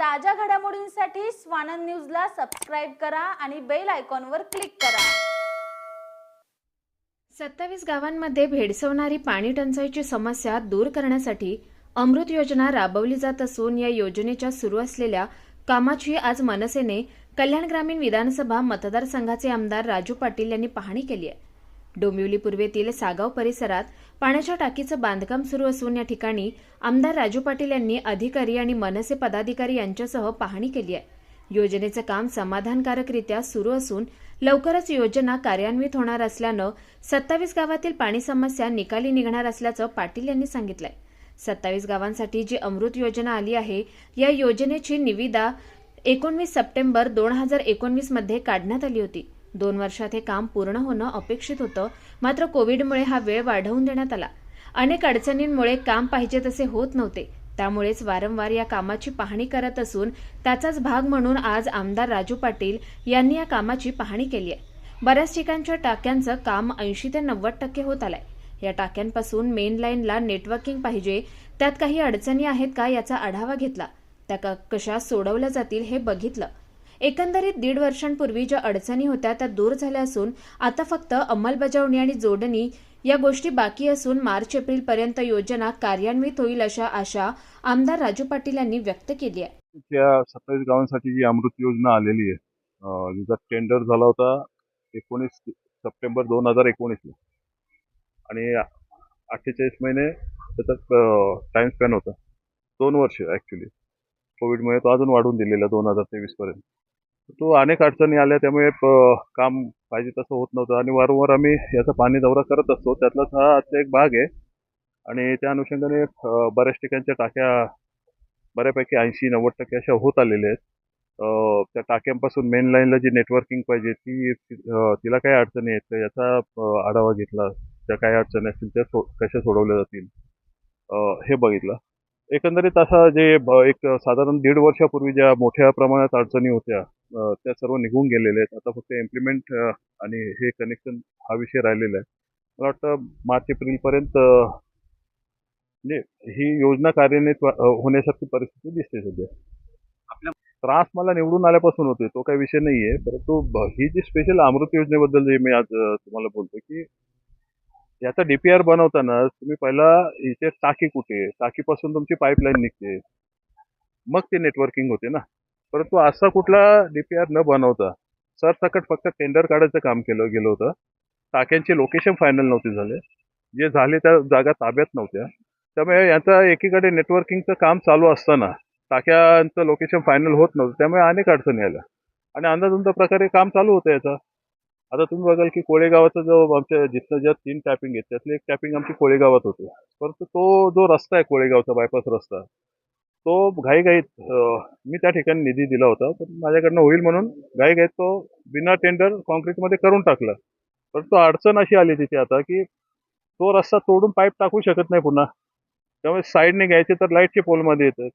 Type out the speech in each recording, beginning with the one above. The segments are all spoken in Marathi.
ताज्या घडामोडींसाठी स्वानंद न्यूजला सबस्क्राईब करा आणि बेल आयकॉनवर क्लिक करा. सत्तावीस गावांमध्ये भेडसवणारी पाणी टंचाईची समस्या दूर करण्यासाठी अमृत योजना राबवली जात असून या योजनेच्या सुरू असलेल्या कामाची आज मनसेने कल्याण ग्रामीण विधानसभा मतदारसंघाचे आमदार राजू पाटील यांनी पाहणी केली आहे. डोंबिवली पूर्वेतील सागाव परिसरात पाण्याच्या टाकीचं बांधकाम सुरू असून या ठिकाणी आमदार राजू पाटील यांनी अधिकारी आणि मनसे पदाधिकारी यांच्यासह पाहणी केली आहे. योजनेचं काम समाधानकारकरित्या सुरू असून लवकरच योजना कार्यान्वित होणार असल्यानं सत्तावीस गावातील पाणी समस्या निकाली निघणार असल्याचं पाटील यांनी सांगितलंय. सत्तावीस गावांसाठी जी अमृत योजना आली आहे या योजनेची निविदा एकोणवीस सप्टेंबर दोन हजार एकोणवीसमध्ये काढण्यात आली होती. दोन वर्षात हे काम पूर्ण होणं अपेक्षित होतं मात्र कोविडमुळे हा वेळ वाढवून देण्यात आला. अनेक अडचणींमुळे काम पाहिजे तसे होत नव्हते. त्यामुळेच वारंवार या कामाची पाहणी करत असून त्याचाच भाग म्हणून आज आमदार राजू पाटील यांनी या कामाची पाहणी केली आहे. बऱ्याच ठिकाणच्या टाक्यांचं काम ऐंशी ते नव्वद टक्के होत आलंय. या टाक्यांपासून मेन लाईनला नेटवर्किंग पाहिजे त्यात काही अडचणी आहेत का याचा आढावा घेतला. त्या क- कशा सोडवल्या जातील हे बघितलं. एकंदरीत दीड वर्षांपूर्वी ज्या अडचणी होत्या त्या दूर झाल्या असून आता फक्त अंमलबजावणी आणि जोडणी या गोष्टी बाकी असून मार्च एप्रिल पर्यंत योजना कार्यान्वित होईल अशा आशा आमदार राजू पाटील यांनी व्यक्त केली आहे. त्या सत्तावीस गावांसाठी जी अमृत योजना आलेली आहे जिचा टेंडर झाला होता एकोणीस सप्टेंबर दोन हजार एकोणीसला. आणि अठ्ठेचाळीस महिने त्याचा टाइम स्पॅन होता. दोन वर्ष ॲक्च्युली कोविडमुळे तो अजून वाढून दिलेला दोन हजार तेवीसपर्यंत तो अनेक अडचणी आल्या त्यामुळे काम पाहिजे तसं होत नव्हतं. आणि वारंवार आम्ही याचा पाणी दौरा करत असतो. त्यातलाच हा आजचा एक भाग आहे. आणि त्या अनुषंगाने बऱ्याच ठिकाणच्या टाक्या बऱ्यापैकी ऐंशी नव्वद टक्के अशा होत आलेल्या आहेत. त्या टाक्यांपासून मेन लाईनला जी नेटवर्किंग पाहिजे ती तिला काय अडचणी आहेत? याचा आढावा घेतला. त्या काय अडचणी असतील त्या सो कशा सोडवल्या जातील? हे बघितलं. एकंदरीत असा जे ब- एक साधारण दीड वर्षापूर्वी ज्या मोठ्या प्रमाणात अडचणी होत्या त्या सर्व निघून गेलेल्या आहेत. आता फक्त इम्प्लिमेंट आणि हे कनेक्शन हा विषय राहिलेला आहे. मला वाटतं मार्च एप्रिलपर्यंत म्हणजे ही योजना कार्यान्वित होण्यासारखी परिस्थिती दिसते सध्या. त्रास मला निवडून आल्यापासून होतोय तो काही विषय नाहीये. परंतु ब- ही जी स्पेशल अमृत योजनेबद्दल जे मी आज तुम्हाला बोलतो की याचा डीपीआर बनवताना तुम्ही पहिला इथे टाकी कुठे? आहे? टाकीपासून तुमची पाईपलाईन निघते. मग ते नेटवर्किंग होते ना. परंतु असा कुठला डीपीआर न बनवता सरसकट फक्त टेंडर काढायचं काम केलं गेलं होतं. टाक्यांचे लोकेशन फायनल नव्हते झाले. जे झाले त्या जागा ताब्यात नव्हत्या. त्यामुळे याचा एकीकडे नेटवर्किंगचं काम चालू असताना टाक्यांचं लोकेशन फायनल होत नव्हतं. त्यामुळे अनेक अडचणी आल्या. आणि अंदाजंत प्रकारे काम चालू होतं याचं. आता तुम्ही बघाल की कोळेगावाचा जो आमच्या जिथलं ज्या तीन टॅपिंग आहेत त्यातली एक टॅपिंग आमची कोळेगावात होते. परंतु तो जो रस्ता आहे कोळेगावचा बायपास रस्ता तो घाईघाईत मी त्या ठिकाणी निधी दिला होता. पण माझ्याकडनं होईल म्हणून घाईघाईत तो बिना टेंडर कॉन्क्रीटमध्ये करून टाकला. परंतु अडचण अशी आली तिथे आता की तो रस्ता तोडून पाईप टाकू शकत नाही पुन्हा. त्यामुळे साईडने घ्यायचे तर लाईटचे पोलमध्ये येतात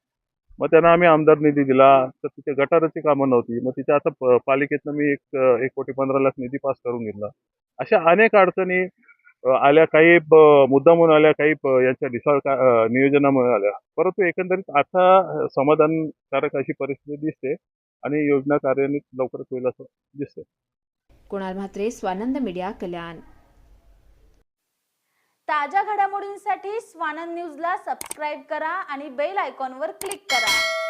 मग त्यांना आम्ही आमदार निधी दिला. तर तिथे गटाराची कामं नव्हती. मग तिथे आता प- पालिकेतनं मी एक एक कोटी पंधरा लाख निधी पास करून घेतला. अशा अनेक अडचणी आल्या काही मुद्दामून आल्या काही यांच्या डिसॉल नियोजनामुळे आल्या. परंतु एकंदरीत आता समाधानकारक अशी परिस्थिती दिसते आणि योजना कार्यान्वित लवकरच होईल असं दिसतंय. कुणाल म्हात्रे स्वानंद मीडिया कल्याण. ताज्या घडामोडींसाठी स्वानंद न्यूजला सबस्क्राईब करा आणि बेल आयकॉनवर क्लिक करा.